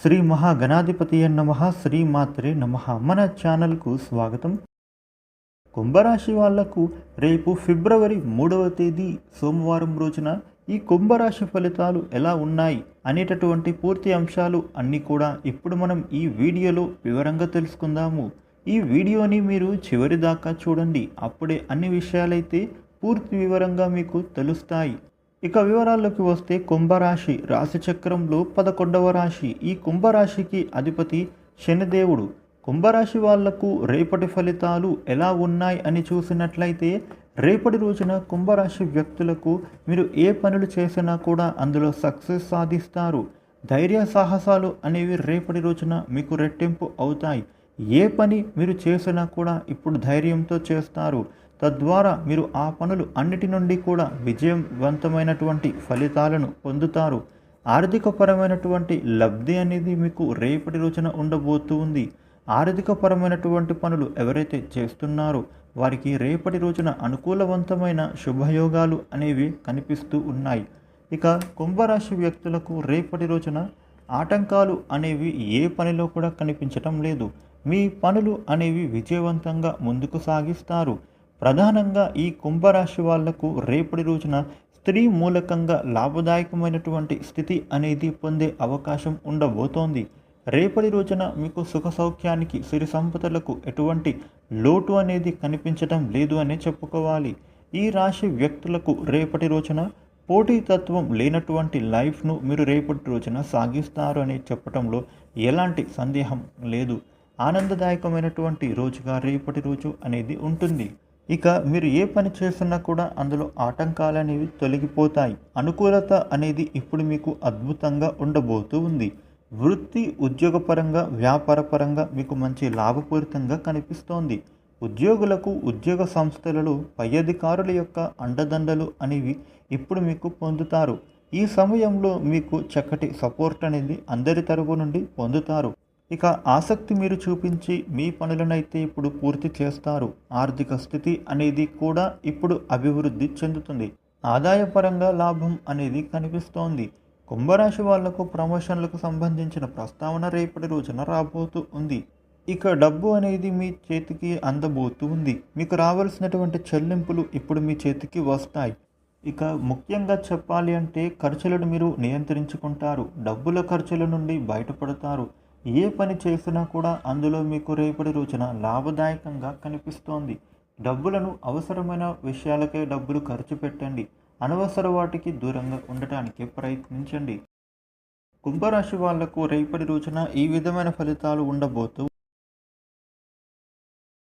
శ్రీ మహాగణాధిపతి నమ శ్రీ మాత్రే నమ. మన ఛానల్కు స్వాగతం. కుంభరాశి వాళ్ళకు రేపు ఫిబ్రవరి మూడవ తేదీ సోమవారం రోజున ఈ కుంభరాశి ఫలితాలు ఎలా ఉన్నాయి అనేటటువంటి పూర్తి అంశాలు అన్నీ కూడా ఇప్పుడు మనం ఈ వీడియోలో వివరంగా తెలుసుకుందాము. ఈ వీడియోని మీరు చివరి దాకా చూడండి. అప్పుడే అన్ని విషయాలైతే పూర్తి వివరంగా మీకు తెలుస్తాయి. ఇక వివరాల్లోకి వస్తే కుంభరాశి రాశి చక్రంలో పదకొండవ రాశి. ఈ కుంభరాశికి అధిపతి శనిదేవుడు. కుంభరాశి వాళ్ళకు రేపటి ఫలితాలు ఎలా ఉన్నాయి అని చూసినట్లయితే రేపటి రోజున కుంభరాశి వ్యక్తులకు మీరు ఏ పనులు చేసినా కూడా అందులో సక్సెస్ సాధిస్తారు. ధైర్య సాహసాలు అనేవి రేపటి రోజున మీకు రెట్టింపు అవుతాయి. ఏ పని మీరు చేసినా కూడా ఇప్పుడు ధైర్యంతో చేస్తారు. తద్వారా మీరు ఆ పనులు అన్నిటి నుండి కూడా విజయవంతమైనటువంటి ఫలితాలను పొందుతారు. ఆర్థికపరమైనటువంటి లబ్ధి అనేది మీకు రేపటి రోజున ఉండబోతుంది ఆర్థికపరమైనటువంటి పనులు ఎవరైతే చేస్తున్నారో వారికి రేపటి రోజున అనుకూలవంతమైన శుభయోగాలు అనేవి కనిపిస్తూ ఉన్నాయి. ఇక కుంభరాశి వ్యక్తులకు రేపటి రోజున ఆటంకాలు అనేవి ఏ పనిలో కూడా కనిపించటం లేదు. మీ పనులు అనేవి విజయవంతంగా ముందుకు సాగిస్తారు. ప్రధానంగా ఈ కుంభరాశి వాళ్ళకు రేపటి రోజున స్త్రీ మూలకంగా లాభదాయకమైనటువంటి స్థితి అనేది పొందే అవకాశం ఉండబోతోంది. రేపటి రోజున మీకు సుఖ సౌఖ్యానికి సిరి సంపదలకు ఎటువంటి లోటు అనేది కనిపించడం లేదు అనే చెప్పుకోవాలి. ఈ రాశి వ్యక్తులకు రేపటి రోజున పోటీతత్వం లేనటువంటి లైఫ్ను మీరు రేపటి రోజున సాగిస్తారు అని చెప్పడంలో ఎలాంటి సందేహం లేదు. ఆనందదాయకమైనటువంటి రోజుగా రేపటి రోజు అనేది ఉంటుంది. ఇక మీరు ఏ పని చేస్తున్నా కూడా అందులో ఆటంకాలు అనేవి తొలగిపోతాయి. అనుకూలత అనేది ఇప్పుడు మీకు అద్భుతంగా ఉండబోతూ ఉంది. వృత్తి ఉద్యోగపరంగా వ్యాపారపరంగా మీకు మంచి లాభపూరితంగా కనిపిస్తోంది. ఉద్యోగులకు ఉద్యోగ సంస్థలలో పై అధికారుల యొక్క అండదండలు అనేవి ఇప్పుడు మీకు పొందుతారు. ఈ సమయంలో మీకు చక్కటి సపోర్ట్ అనేది అందరి తరపు నుండి పొందుతారు. ఇక ఆసక్తి మీరు చూపించి మీ పనులనైతే ఇప్పుడు పూర్తి చేస్తారు. ఆర్థిక స్థితి అనేది కూడా ఇప్పుడు అభివృద్ధి చెందుతుంది. ఆదాయపరంగా లాభం అనేది కనిపిస్తోంది. కుంభరాశి వాళ్ళకు ప్రమోషన్లకు సంబంధించిన ప్రస్తావన రేపటి రోజున రాబోతూ ఉంది. ఇక డబ్బు అనేది మీ చేతికి అందబోతూ ఉంది. మీకు రావాల్సినటువంటి చెల్లింపులు ఇప్పుడు మీ చేతికి వస్తాయి. ఇక ముఖ్యంగా చెప్పాలి అంటే ఖర్చులను మీరు నియంత్రించుకుంటారు. డబ్బుల ఖర్చుల నుండి బయటపడతారు. ఏ పని చేసినా కూడా అందులో మీకు రేపటి రోజున లాభదాయకంగా కనిపిస్తోంది. డబ్బులను అవసరమైన విషయాలకే డబ్బులు ఖర్చు పెట్టండి. అనవసర వాటికి దూరంగా ఉండటానికి ప్రయత్నించండి. కుంభరాశి వాళ్ళకు రేపటి రోజున ఈ విధమైన ఫలితాలు ఉండబోతూ